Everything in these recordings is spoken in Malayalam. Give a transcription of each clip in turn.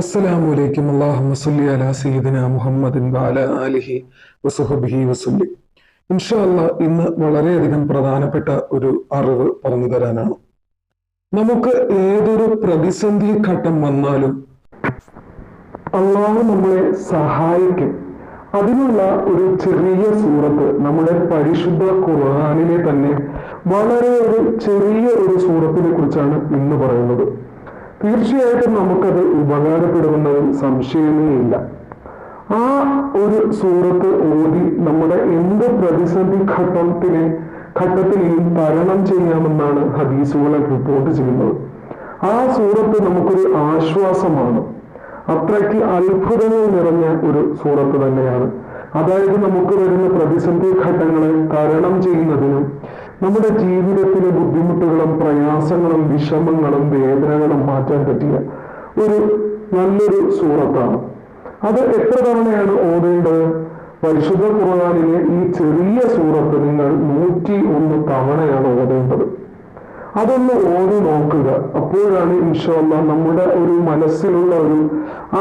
അസ്സലാമു അലൈക്കും അല്ലാഹുമ്മ സല്ലി അലാ സയ്യിദിന മുഹമ്മദിൻ വഅല ആലിഹി വസുഹബിഹി വസല്ലി. ഇൻഷാ അല്ലാ ഇന്ന് വളരെയധികം പ്രധാനപ്പെട്ട ഒരു അറിവ് പറഞ്ഞു തരാനാണ്. നമുക്ക് ഏതൊരു പ്രതിസന്ധി ഘട്ടം വന്നാലും അള്ളാഹു നമ്മളെ സഹായിക്കും. അതിനുള്ള ഒരു ചെറിയ സൂറത്ത് നമ്മുടെ പരിശുദ്ധ ഖുർആനിലെ തന്നെ വളരെ ഒരു ചെറിയ ഒരു സൂറത്തിനെ കുറിച്ചാണ് ഇന്ന് പറയുന്നത്. തീർച്ചയായിട്ടും നമുക്കത് ഉപകാരപ്പെടുമെന്നതിൽ സംശയമേ ഇല്ല. ആ ഒരു സൂറത്ത് ഓതി നമ്മുടെ എന്ത് പ്രതിസന്ധി ഘട്ടത്തിനെ ഘട്ടത്തിനെയും തരണം ചെയ്യാമെന്നാണ് ഹദീസുകളെ റിപ്പോർട്ട് ചെയ്യുന്നത്. ആ സൂറത്ത് നമുക്കൊരു ആശ്വാസമാണ്. അത്രയ്ക്ക് അത്ഭുതങ്ങൾ നിറഞ്ഞ ഒരു സൂറത്ത് തന്നെയാണ്. അതായത് നമുക്ക് വരുന്ന പ്രതിസന്ധി ഘട്ടങ്ങളെ തരണം ചെയ്യുന്നതിനും നമ്മുടെ ജീവിതത്തിലെ ബുദ്ധിമുട്ടുകളും പ്രയാസങ്ങളും വിഷമങ്ങളും വേദനകളും മാറ്റാൻ പറ്റിയ ഒരു നല്ലൊരു സൂറത്താണ്. അത് എത്ര തവണയാണ് ഓതേണ്ടത്? പരിശുദ്ധ ഖുർആാനിലെ ഈ ചെറിയ സൂറത്ത് നിങ്ങൾ നൂറ്റി ഒന്ന് തവണയാണ് ഓതേണ്ടത്. അതൊന്ന് ഓടി നോക്കുക. അപ്പോഴാണ് ഇൻഷല്ല നമ്മുടെ ഒരു മനസ്സിലുള്ള ഒരു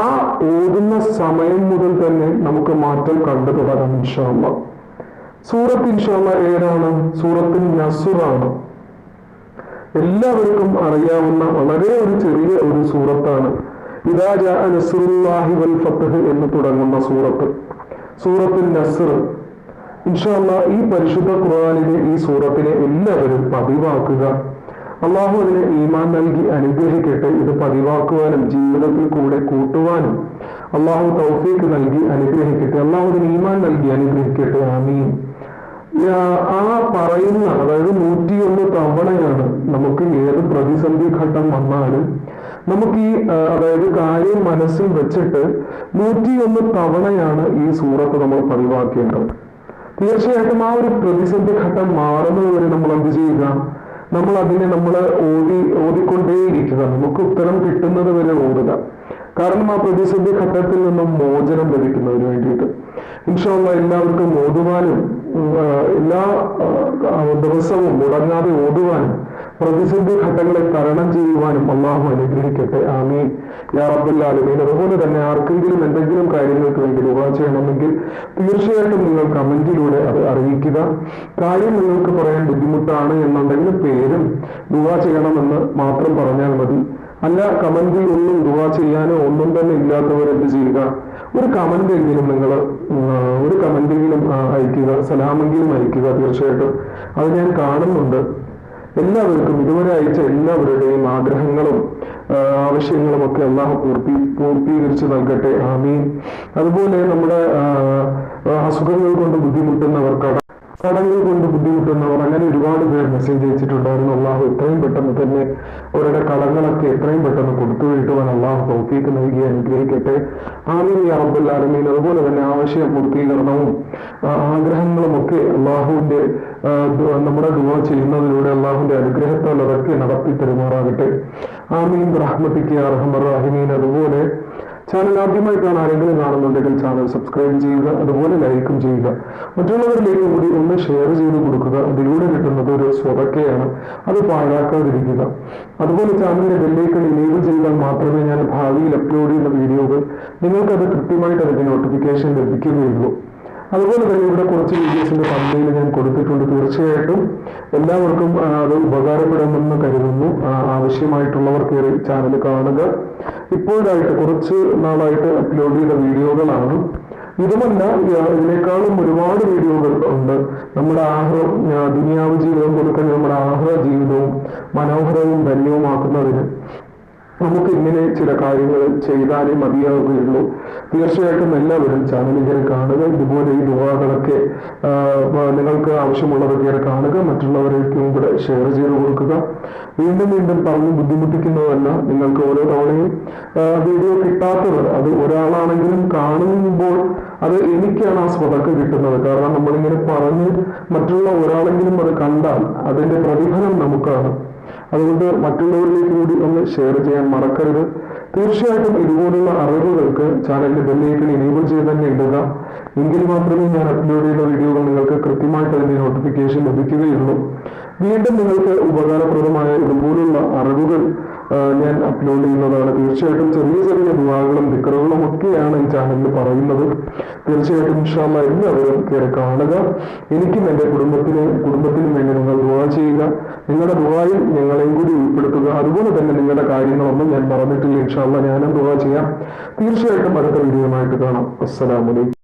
ആ ഓതുന്ന സമയം മുതൽ തന്നെ നമുക്ക് മാറ്റം കണ്ടു തുടങ്ങാം ഇൻഷാല്ല സൂറത്ത് ഇൻഷാല്ല ഏതാണ്? സൂറത്തിൽ നസുറാണ് എല്ലാവർക്കും അറിയാവുന്ന വളരെ ഒരു ചെറിയ ഒരു സൂറത്താണ്. ഇതാജ നസുറുല്ലാഹി വൽ ഫത്ഹ് എന്ന് തുടങ്ങുന്ന സൂറത്ത്. സൂറത്തിൽ നസർ. ഇൻഷാല്ല ഈ പരിശുദ്ധ ഖുർആനിലെ ഈ സൂറത്തിനെ എല്ലാവരും പതിവാക്കുക. അള്ളാഹു അതിനെ ഈമാൻ നൽകി അനുഗ്രഹിക്കട്ടെ. ഇത് പതിവാക്കുവാനും ജീവിതത്തിൽ കൂടെ കൂട്ടുവാനും അള്ളാഹു തൗഫീക്ക് നൽകി അനുഗ്രഹിക്കട്ടെ. അള്ളാഹു അതിന് ഈമാൻ നൽകി അനുഗ്രഹിക്കട്ടെ. ആമീൻ. ആ പറയുന്ന അതായത് നൂറ്റിയൊന്ന് തവണയാണ് നമുക്ക് ഏത് പ്രതിസന്ധി ഘട്ടം വന്നാലും നമുക്ക് ഈ അതായത് കാര്യം മനസ്സിൽ വെച്ചിട്ട് നൂറ്റിയൊന്ന് തവണയാണ് ഈ സൂറത്ത് നമ്മൾ പതിവാക്കേണ്ടത്. തീർച്ചയായിട്ടും ആ ഒരു പ്രതിസന്ധി ഘട്ടം മാറുന്നതുവരെ നമ്മൾ എന്ത് ചെയ്യുക? നമ്മൾ അതിനെ നമ്മൾ ഓടി ഓടിക്കൊണ്ടേയിരിക്കുക. നമുക്ക് ഉത്തരം കിട്ടുന്നത് വരെ ഓടുക. കാരണം ആ പ്രതിസന്ധി ഘട്ടത്തിൽ നിന്നും മോചനം ലഭിക്കുന്നതിന് വേണ്ടിയിട്ട്. ഇൻഷാല്ല എല്ലാവർക്കും ഓടുവാനും എല്ലാ ദിവസവും മുടങ്ങാതെ ഓടുവാനും പ്രതിസന്ധി ഘട്ടങ്ങളെ തരണം ചെയ്യുവാനും അള്ളാഹു അനുഗ്രഹിക്കട്ടെ. ആമീൻ. യാ റബ്ബുല്ലാലുമീൻ അതുപോലെ തന്നെ ആർക്കെങ്കിലും എന്തെങ്കിലും കാര്യങ്ങൾക്ക് വേണ്ടി ദുവാ ചെയ്യണമെങ്കിൽ തീർച്ചയായിട്ടും നിങ്ങൾ കമന്റിലൂടെ അത് അറിയിക്കുക. കാര്യം നിങ്ങൾക്ക് പറയാൻ ബുദ്ധിമുട്ടാണ് എന്നുണ്ടെങ്കിൽ പേരും ദുവാ ചെയ്യണമെന്ന് മാത്രം പറഞ്ഞാൽ മതി. അല്ല കമന്റിൽ ഒന്നും ദുവാ ചെയ്യാനോ ഒന്നും തന്നെ ഇല്ലാത്തവർ എന്ത് ചെയ്യുക? ഒരു കമന്റ് എങ്കിലും നിങ്ങൾ ഒരു കമന്റെങ്കിലും അയക്കുക സലാമെങ്കിലും അയക്കുക തീർച്ചയായിട്ടും. അത് ഞാൻ കാണുന്നുണ്ട്. എല്ലാവർക്കും ഇതുവരെ അയച്ച എല്ലാവരുടെയും ആഗ്രഹങ്ങളും ആവശ്യങ്ങളും ഒക്കെ അള്ളാഹു പൂർത്തി പൂർത്തീകരിച്ചു നൽകട്ടെ. ആമീൻ. അതുപോലെ നമ്മുടെ അസുഖങ്ങൾ കൊണ്ട് ബുദ്ധിമുട്ടുന്നവർ കട കടങ്ങൾ കൊണ്ട് ബുദ്ധിമുട്ടുന്നവർ അങ്ങനെ ഒരുപാട് പേർ മെസ്സേജ് അയച്ചിട്ടുണ്ടായിരുന്നു. അള്ളാഹു എത്രയും പെട്ടെന്ന് തന്നെ അവരുടെ കടങ്ങളൊക്കെ എത്രയും പെട്ടെന്ന് കൊടുത്തു വീട്ടുവാൻ അള്ളാഹു തൗഫീക്ക് നൽകി അനുഗ്രഹിക്കട്ടെ. ആമീൻ യാ ആലമീൻ. അതുപോലെ തന്നെ ആവശ്യ പൂർത്തീകരണവും ആഗ്രഹങ്ങളും ഒക്കെ അള്ളാഹുവിന്റെ നമ്മുടെ ദുവ ചെയ്യുന്നതിലൂടെ അള്ളാഹുവിന്റെ അനുഗ്രഹത്താൽ അതൊക്കെ നടത്തി തരുമാറാകട്ടെ ആമീൻ റഹ്മത്തിക്ക് അർഹമർ റഹിമീൻ. അതുപോലെ ചാനൽ ആദ്യമായിട്ടാണ് ആരെങ്കിലും കാണുന്നുണ്ടെങ്കിൽ ചാനൽ സബ്സ്ക്രൈബ് ചെയ്യുക അതുപോലെ ലൈക്കും ചെയ്യുക. മറ്റുള്ളവരിലേക്ക് കൂടി ഒന്ന് ഷെയർ ചെയ്ത് കൊടുക്കുക. അതിലൂടെ കിട്ടുന്നത് ഒരു സ്വതക്കയാണ്. അത് പാഴാക്കാതിരിക്കുക. അതുപോലെ ചാനലിന്റെ ബെല്ലേക്കൺ ഇനേബിൾ ചെയ്താൽ മാത്രമേ ഞാൻ ഭാവിയിൽ അപ്ലോഡ് ചെയ്യുന്ന വീഡിയോകൾ നിങ്ങൾക്കത് കൃത്യമായിട്ട് അതിന്റെ നോട്ടിഫിക്കേഷൻ ലഭിക്കുകയുള്ളൂ. അതുപോലെ തന്നെ ഇവിടെ കുറച്ച് വീഡിയോസിന്റെ തമ്മിൽ ഞാൻ കൊടുത്തിട്ടുണ്ട്. തീർച്ചയായിട്ടും എല്ലാവർക്കും അത് ഉപകാരപ്പെടുമെന്ന് കരുതുന്നു. ആവശ്യമായിട്ടുള്ളവർ കയറി ചാനൽ കാണുക. ഇപ്പോഴായിട്ട് കുറച്ച് നാളായിട്ട് അപ്ലോഡ് ചെയ്ത വീഡിയോകളാണ്. ഇതുമല്ല ഇതിനേക്കാളും ഒരുപാട് വീഡിയോകൾ ഉണ്ട്. നമ്മുടെ ആഹ്ര ദുനിയാവ് ജീവിതം കൊടുക്കുന്ന നമ്മുടെ ആഹ്ര ജീവിതവും മനോഹരവും ധന്യവുമാക്കുന്നതിന്. നമുക്ക് ഇങ്ങനെ ചില കാര്യങ്ങൾ ചെയ്താലേ മതിയാവുകയുള്ളൂ. തീർച്ചയായിട്ടും എല്ലാവരും ചാനൽ കാണുക. ഇതുപോലെ ഈ ദുവാകളൊക്കെ നിങ്ങൾക്ക് ആവശ്യമുള്ളതൊക്കെ കാണുക. മറ്റുള്ളവരേക്കും കൂടെ ഷെയർ ചെയ്ത് കൊടുക്കുക. വീണ്ടും വീണ്ടും പറഞ്ഞ് ബുദ്ധിമുട്ടിക്കുന്നതല്ല. നിങ്ങൾക്ക് ഓരോ തവണയും വീഡിയോ കിട്ടാത്തവർ അത് ഒരാളാണെങ്കിലും കാണുമ്പോൾ അത് എനിക്കാണ് ആ സ്വതക്ക് കിട്ടുന്നത്. കാരണം നമ്മളിങ്ങനെ പറഞ്ഞ് മറ്റുള്ള ഒരാളെങ്കിലും അത് കണ്ടാൽ അതിന്റെ പ്രതിഫലം നമുക്കാണ്. അതുകൊണ്ട് മറ്റുള്ളവരിലേക്ക് കൂടി ഒന്ന് ഷെയർ ചെയ്യാൻ മറക്കരുത്. തീർച്ചയായിട്ടും ഇതുപോലുള്ള അറിവുകൾക്ക് ചാനലിന്റെ ബെല്ലേക്ക് എനേബിൾ ചെയ്ത് തന്നെ ഇടുക. എങ്കിൽ മാത്രമേ ഞാൻ അപ്ലോഡ് ചെയ്യുന്ന വീഡിയോകൾ നിങ്ങൾക്ക് കൃത്യമായിട്ട് അതിന്റെ നോട്ടിഫിക്കേഷൻ ലഭിക്കുകയുള്ളൂ. വീണ്ടും നിങ്ങൾക്ക് ഉപകാരപ്രദമായ ഇതുപോലുള്ള അറിവുകൾ ഞാൻ അപ്ലോഡ് ചെയ്യുന്നതാണ്. തീർച്ചയായിട്ടും ചെറിയ ചെറിയ ദുവാകളും ദിക്കറുകളും ഒക്കെയാണ് ഈ ചാനലിൽ പറയുന്നത്. തീർച്ചയായിട്ടും ഇൻഷാല്ല എല്ലാവരും കയറി കാണുക. എനിക്കും എന്റെ കുടുംബത്തിന് കുടുംബത്തിനും വേണ്ടി നിങ്ങൾ ദുവാ ചെയ്യുക. നിങ്ങളുടെ ദുബായി ഞങ്ങളെയും കൂടി ഉൾപ്പെടുത്തുക. അതുപോലെ തന്നെ നിങ്ങളുടെ കാര്യങ്ങളൊന്നും ഞാൻ പറഞ്ഞിട്ടില്ല ഇൻഷാല്ല ഞാനും ദുബായ് ചെയ്യാം. തീർച്ചയായിട്ടും അടുത്ത വീഡിയോയുമായിട്ട് കാണാം. അസ്സലാമലൈക്കും